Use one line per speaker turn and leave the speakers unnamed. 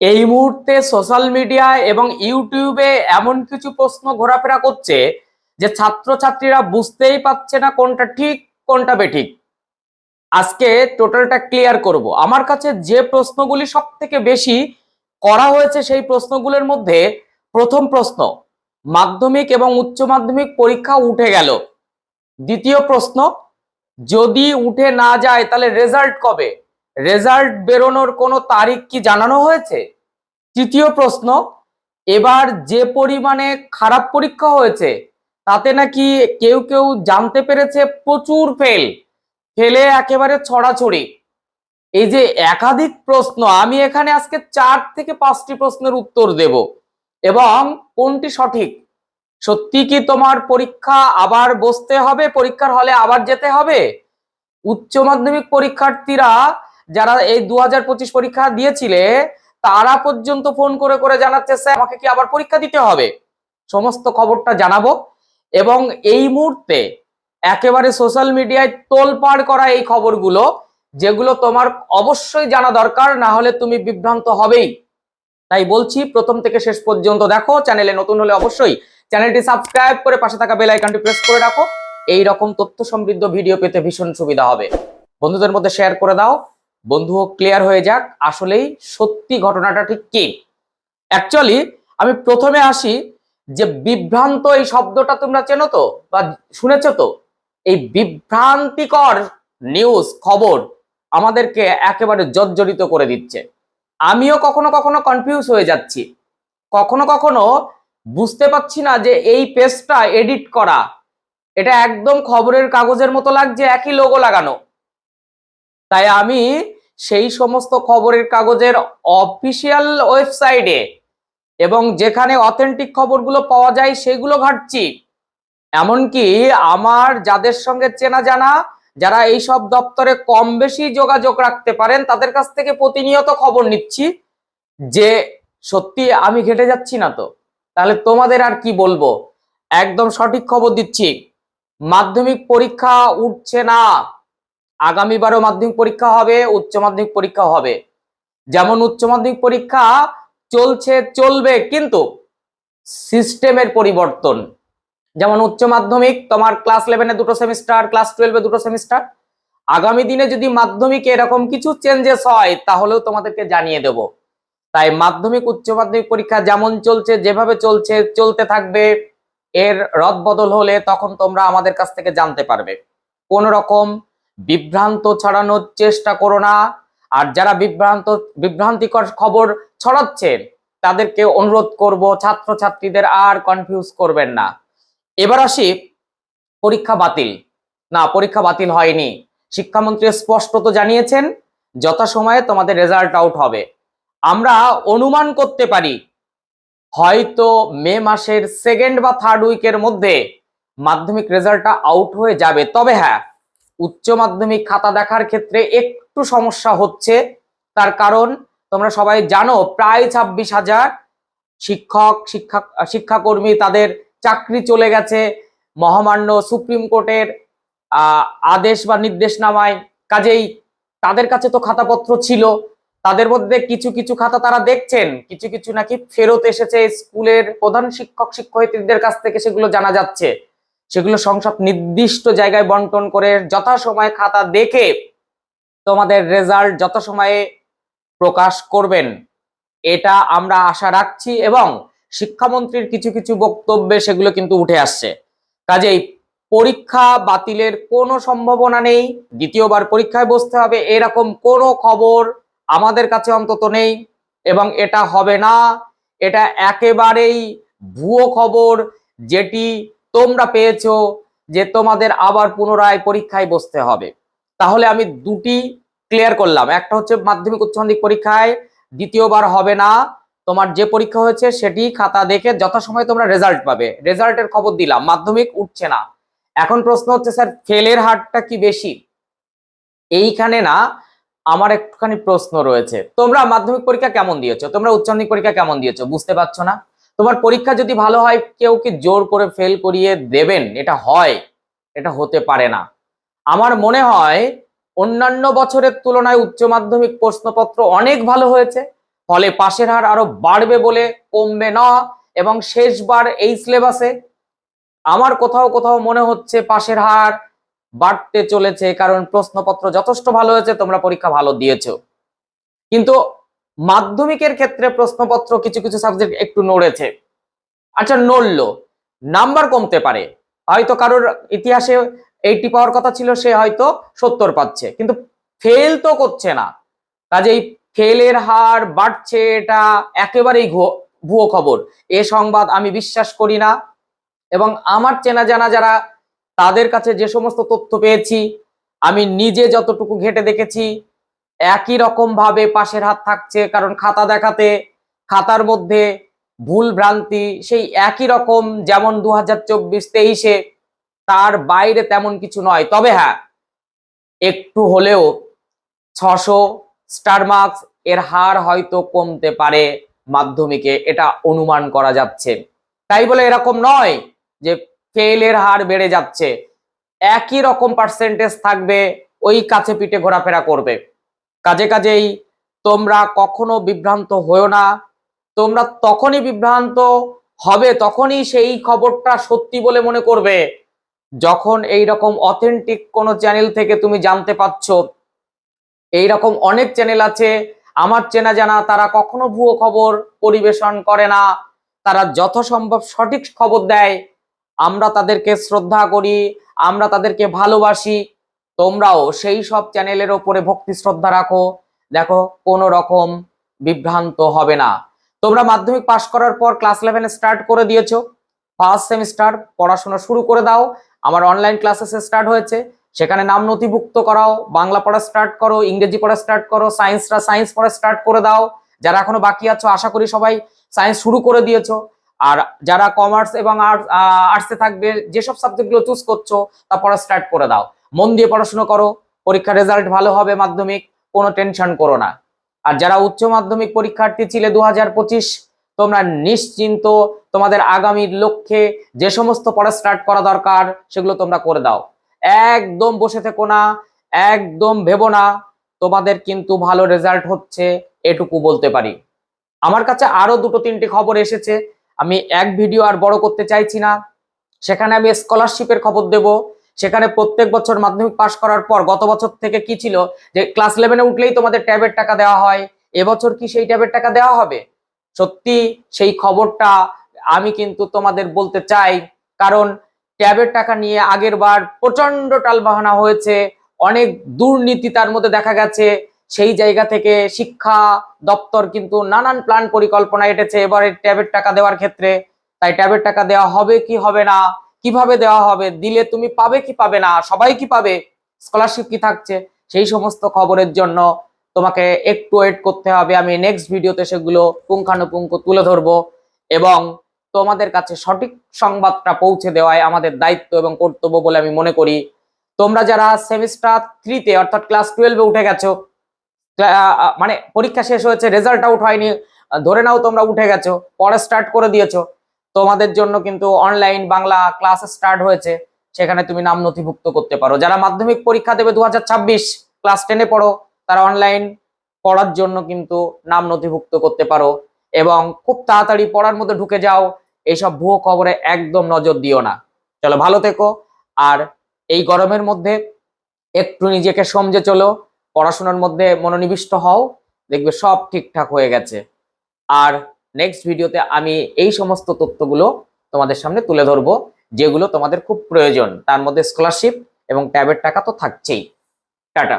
এই মুহূর্তে social media এবং ইউটিউবে এমন কিছু প্রশ্ন ঘোরাফেরা করছে যে ছাত্রছাত্রীরা বুঝতেই পারছে না কোনটা ঠিক, কোনটা বেঠিক। আজকে টোটালটা ক্লিয়ার করব। আমার কাছে যে প্রশ্নগুলি সব থেকে বেশি করা হয়েছে সেই প্রশ্নগুলোর মধ্যে প্রথম প্রশ্ন, মাধ্যমিক এবং উচ্চ মাধ্যমিক পরীক্ষা উঠে গেল। দ্বিতীয় প্রশ্ন, যদি উঠে না যায় তাহলে রেজাল্ট কবে? রেজাল্ট বেরোনোর কোনো তারিখ কি জানানো হয়েছে? তৃতীয় প্রশ্ন, এবার যে পরিমাণে খারাপ পরীক্ষা হয়েছে, তাতে নাকি কেউ কেউ জানতে পেরেছে প্রচুর ফেল ফেলে একেবারে ছড়াছড়ি। এই যে একাধিক প্রশ্ন, আমি এখানে আজকে চার থেকে পাঁচটি প্রশ্নের উত্তর দেব, এবং কোনটি সঠিক? সত্যি কি তোমার পরীক্ষা আবার বসতে হবে? পরীক্ষার হলে আবার যেতে হবে? উচ্চ মাধ্যমিক পরীক্ষার্থীরা যারা এই দু হাজার পঁচিশ পরীক্ষা দিয়েছিলে, তারা পর্যন্ত ফোন করে করে জানাচ্ছে, স্যার, আমাকে কি আবার পরীক্ষা দিতে হবে? সমস্ত খবরটা জানাব এবং এই মুহূর্তে একেবারে সোশ্যাল মিডিয়ায় তোলপাড় করা এই খবরগুলো, যেগুলো তোমার অবশ্যই জানা দরকার, না হলে তুমি বিভ্রান্ত হবেই। তাই বলছি, প্রথম থেকে শেষ পর্যন্ত দেখো, চ্যানেলে নতুন হলে অবশ্যই চ্যানেলটি সাবস্ক্রাইব করে পাশে থাকা বেল আইকনটি প্রেস করে রাখো। এই রকম তথ্য সমৃদ্ধ ভিডিও পেতে ভীষণ সুবিধা হবে। বন্ধুদের মধ্যে শেয়ার করে দাও। বন্ধুও ক্লিয়ার হয়ে যাক আসলেই সত্যি ঘটনাটা ঠিক কি। অ্যাকচুয়ালি আমি প্রথমে আসি যে বিভ্রান্ত এই শব্দটা তোমরা চেনো তো বা শুনেছো তো? এই বিভ্রান্তিকর নিউজ খবর আমাদেরকে একেবারে জর্জরিত করে দিচ্ছে। আমিও কখনো কখনো কনফিউজ হয়ে যাচ্ছি। কখনো কখনো বুঝতে পারছি না যে এই পেজটা এডিট করা। এটা একদম খবরের কাগজের মতো লাগছে, একই লোগো লাগানো। তাই আমি সেই সমস্ত খবরের কাগজের অফিসিয়াল ওয়েবসাইটে এবং যেখানে অথেন্টিক খবরগুলো পাওয়া যায় সেগুলো ঘাটছি। এমনকি আমার যাদের সঙ্গে চেনা জানা, যারা এই সব দপ্তরে কম বেশি যোগাযোগ রাখতে পারেন, তাদের কাছ থেকে প্রতিনিয়ত খবর নিচ্ছি যে সত্যি আমি ঘেটে যাচ্ছি না তো। তাহলে তোমাদের আর কি বলব? একদম সঠিক খবর দিচ্ছি। মাধ্যমিক পরীক্ষা উঠছে না। আগামীবারও মাধ্যমিক পরীক্ষা হবে, উচ্চ মাধ্যমিক পরীক্ষা হবে। যেমন উচ্চ মাধ্যমিক পরীক্ষা চলছে, চলবে, কিন্তু সিস্টেমের পরিবর্তন। যেমন উচ্চ মাধ্যমিক, তোমার ক্লাস ইলেভেনে দুটো সেমিস্টার, ক্লাস টুয়েলভে দুটো সেমিস্টার। আগামী দিনে যদি মাধ্যমিকে এরকম কিছু চেঞ্জেস হয়, তাহলেও তোমাদেরকে জানিয়ে দেব। তাই মাধ্যমিক, উচ্চ মাধ্যমিক পরীক্ষা যেমন চলছে, যেভাবে চলছে, চলতে থাকবে, এর রদ বদল হলে তখন তোমরা আমাদের কাছ থেকে জানতে পারবে। কোন রকম বিভ্রান্ত ছড়ানোর চেষ্টা করো না। আর যারা বিভ্রান্ত, বিভ্রান্তিকর খবর ছড়াচ্ছেন, তাদেরকে অনুরোধ করব, ছাত্রছাত্রীদের আর কনফিউজ করবেন না। এবার আসি, পরীক্ষা বাতিল। না, পরীক্ষা বাতিল হয়নি। শিক্ষামন্ত্রী স্পষ্টত জানিয়েছেন, যথাসময়ে তোমাদের রেজাল্ট আউট হবে। আমরা অনুমান করতে পারি, হয়তো মে মাসের সেকেন্ড বা থার্ড উইকের মধ্যে মাধ্যমিক রেজাল্টটা আউট হয়ে যাবে। তবে হ্যাঁ উচ্চ মাধ্যমিক খাতা দেখার ক্ষেত্রে একটু সমস্যা হচ্ছে। তার কারণ, তোমরা সবাই জানো, প্রায় ছাব্বিশ হাজার শিক্ষক শিক্ষা শিক্ষাকর্মী তাদের চাকরি চলে গেছে। মহামান্য সুপ্রিম কোর্টের আদেশ বা নির্দেশনামায় কাজেই তাদের কাছে তো খাতাপত্র ছিল। তাদের মধ্যে কিছু কিছু খাতা তারা দেখছেন। কিছু কিছু নাকি ফেরত এসেছে স্কুলের প্রধান শিক্ষক, শিক্ষয়িত্রীদের কাছ থেকে সেগুলো জানা যাচ্ছে। সেগুলো সংসদ নির্দিষ্ট জায়গায় বন্টন করে যথাসময়ে খাতা দেখে তোমাদের রেজাল্ট যথাসময়ে প্রকাশ করবেন। এটা আমরা আশা রাখছি এবং শিক্ষামন্ত্রীর কিছু কিছু বক্তব্যে সেগুলো কিন্তু উঠে আসছে। কাজেই পরীক্ষা বাতিলের কোনো সম্ভাবনা নেই, দ্বিতীয়বার পরীক্ষায় বসতে হবে, এরকম কোনো খবর আমাদের কাছে অন্তত নেই এবং এটা হবে না। এটা একেবারেই ভুয়ো খবর যেটি তোমরা পেয়েছ যে তোমাদের আবার পুনরায় পরীক্ষায় বসতে হবে। তাহলে আমি দুটি ক্লিয়ার করলাম। একটা হচ্ছে মাধ্যমিক, উচ্চ মাধ্যমিক পরীক্ষায়, দ্বিতীয়বার হবে না। তোমার যে পরীক্ষা হয়েছে সেটি খাতা দেখে যথাসময়ে তোমরা রেজাল্ট পাবে। রেজাল্টের খবর দিলাম। মাধ্যমিক উঠছে না। এখন প্রশ্ন হচ্ছে, স্যার ফেলের হারটা কি বেশি? এইখানে না, আমার একটুখানি প্রশ্ন রয়েছে। তোমরা মাধ্যমিক পরীক্ষা কেমন দিয়েছ? তোমরা উচ্চ মাধ্যমিক পরীক্ষা কেমন দিয়েছ? বুঝতে পারছ না? তোমার পরীক্ষা যদি ভালো হয়, কেউ কি জোর করে ফেল করিয়ে দেবেন? এটা হয়, এটা হতে পারে না। আমার মনে হয়, অন্যান্য বছরের তুলনায় উচ্চ মাধ্যমিক প্রশ্নপত্র অনেক ভালো হয়েছে, ফলে পাশের হার আরও বাড়বে বলে কমবে না, এবং শেষবার এই সিলেবাসে আমার কোথাও কোথাও মনে হচ্ছে পাশের হার বাড়তে চলেছে, কারণ প্রশ্নপত্র যথেষ্ট ভালো হয়েছে, তোমরা পরীক্ষা ভালো দিয়েছ। কিন্তু মাধ্যমিকের ক্ষেত্রে প্রশ্নপত্র কিছু কিছু সাবজেক্ট একটু নড়েছে। আচ্ছা নড়লো। নাম্বার কমতে পারে। হয়তো কারোর ইতিহাসে এইটি পাওয়ার কথা ছিল, সে হয়তো সত্তর পাচ্ছে। কিন্তু ফেল তো করছে না। কাজেই ফেলের হার বাড়ছে, এটা একেবারেই ভুয়ো খবর। এ সংবাদ আমি বিশ্বাস করি না। এবং আমার চেনা জানা যারা, তাদের কাছে যে সমস্ত তথ্য পেয়েছি, আমি নিজে যতটুকু ঘেটে দেখেছি একই রকম ভাবে পাশের হাত থাকছে, কারণ খাতা দেখাতে, খাতার মধ্যে ভুল ভ্রান্তি, সেই একই রকম যেমন দু হাজার চব্বিশ তেইশে, তার বাইরে তেমন কিছু নয়। তবে হ্যাঁ একটু হলেও ছশো স্টার মার্কস এর হার হয়তো কমতে পারে মাধ্যমিকে, এটা অনুমান করা যাচ্ছে। তাই বলে এরকম নয় যে ফেলের হার বেড়ে যাচ্ছে। একই রকম পার্সেন্টেজ থাকবে, ওই কাছে পিঠে ঘোরাফেরা করবে। কাজে কাজেই তোমরা কখনো বিভ্রান্ত হয়েও না। তোমরা তখনই বিভ্রান্ত হবে, তখনই সেই খবরটা সত্যি বলে মনে করবে। যখন এই রকম অথেন্টিক কোনো চ্যানেল থেকে তুমি জানতে পারছ এই রকম অনেক চ্যানেল আছে, আমার চেনা জানা তারা কখনো ভুয়ো খবর পরিবেশন করে না। তারা যথাসম্ভব সঠিক খবর দেয়। আমরা তাদেরকে শ্রদ্ধা করি, আমরা তাদেরকে ভালোবাসি তোমরাও সেই সব চ্যানেলের ওপরে ভক্তি শ্রদ্ধা রাখো। দেখো, কোনো রকম বিভ্রান্ত হবে না। তোমরা মাধ্যমিক পাশ করার পর ক্লাস ইলেভেনে স্টার্ট করে দিয়েছ। ফার্স্ট সেমিস্টার পড়াশোনা শুরু করে দাও। আমার অনলাইন ক্লাসেস স্টার্ট হয়েছে। সেখানে নাম নথিভুক্ত করাও। বাংলা পড়া স্টার্ট করো, ইংরেজি পড়া স্টার্ট করো সায়েন্সরা সায়েন্স পড়া স্টার্ট করে দাও। যারা এখনও বাকি আছো, আশা করি সবাই সায়েন্স শুরু করে দিয়েছ। আর যারা কমার্স এবং আর্টসে থাকবে, যেসব সাবজেক্টগুলো চুজ করছ, তা পড়া স্টার্ট করে দাও। মন দিয়ে পড়াশোনা করো, পরীক্ষার রেজাল্ট ভালো হবে মাধ্যমিক, কোনো টেনশন করো না। আর যারা উচ্চ মাধ্যমিক পরীক্ষার্থী ছিলে দু হাজার পঁচিশ, তোমরা নিশ্চিন্ত তোমাদের আগামীর লক্ষ্যে যে সমস্ত পড়া স্টার্ট করা দরকার, সেগুলো তোমরা করে দাও। একদম বসে থেকো না, একদম ভেবো না, তোমাদের কিন্তু ভালো রেজাল্ট হচ্ছে, এটুকু বলতে পারি। আমার কাছে আরও দুটো তিনটি খবর এসেছে, আমি এক ভিডিও আর বড় করতে চাইছি না, সেখানে আমি স্কলারশিপের খবর দেব। সেখানে প্রত্যেক বছর মাধ্যমিক পাশ করার পর গত বছর থেকে কি ছিল? যে ক্লাস ইলেভেনে উঠলেই তোমাদের ট্যাবের টাকা দেওয়া হয়। এবছর কি সেই ট্যাবের টাকা দেওয়া হবে? সত্যি সেই খবরটা আমি কিন্তু তোমাদের বলতে চাই, কারণ ট্যাবের টাকা নিয়ে আগের বার প্রচণ্ড টালবাহানা হয়েছে। অনেক দুর্নীতি তার মধ্যে দেখা গেছে। সেই জায়গা থেকে শিক্ষা দপ্তর কিন্তু নানান প্ল্যান পরিকল্পনা এটেছে এবারে ট্যাবের টাকা দেওয়ার ক্ষেত্রে। তাই ট্যাবের টাকা দেওয়া হবে কি হবে না? কীভাবে দেওয়া হবে? দিলে তুমি পাবে কি পাবে না? সবাই কি পাবে? স্কলারশিপ কি থাকছে? সেই সমস্ত খবরের জন্য তোমাকে একটু ওয়েট করতে হবে। আমি নেক্সট ভিডিওতে সেগুলো পুঙ্খানুপুঙ্খ তুলে ধরবো এবং তোমাদের কাছে সঠিক সংবাদটা পৌঁছে দেওয়াই আমাদের দায়িত্ব এবং কর্তব্য বলে আমি মনে করি। তোমরা যারা সেমিস্টার থ্রিতে অর্থাৎ ক্লাস টুয়েলভে উঠে গেছো মানে পরীক্ষা শেষ হয়েছে রেজাল্ট আউট হয়নি, ধরে নাও তোমরা উঠে গেছো, পড়া স্টার্ট করে দিয়েছ তোমাদের জন্য কিন্তু অনলাইন বাংলা ক্লাস স্টার্ট হয়েছে। সেখানে তুমি নাম নথিভুক্ত করতে পারো। যারা মাধ্যমিক পরীক্ষা দেবে দু হাজার ছাব্বিশ ক্লাস টেনে পড়ো, তারা অনলাইন পড়ার জন্য কিন্তু নাম নথিভুক্ত করতে পারো। এবং খুব তাড়াতাড়ি পড়ার মধ্যে ঢুকে যাও, এইসব ভুয়ো খবরে একদম নজর দিও না। চলো, ভালো থেকো। আর এই গরমের মধ্যে একটু নিজেকে সমঝে চলো। পড়াশোনার মধ্যে মনোনিবিষ্ট হও। দেখবে সব ঠিকঠাক হয়ে গেছে। আর নেক্সট ভিডিওতে আমি এই সমস্ত তথ্যগুলো তোমাদের সামনে তুলে ধরব, যেগুলো তোমাদের খুব প্রয়োজন। তার মধ্যে স্কলারশিপ এবং ট্যাবের টাকা তো থাকছেই। টাটা।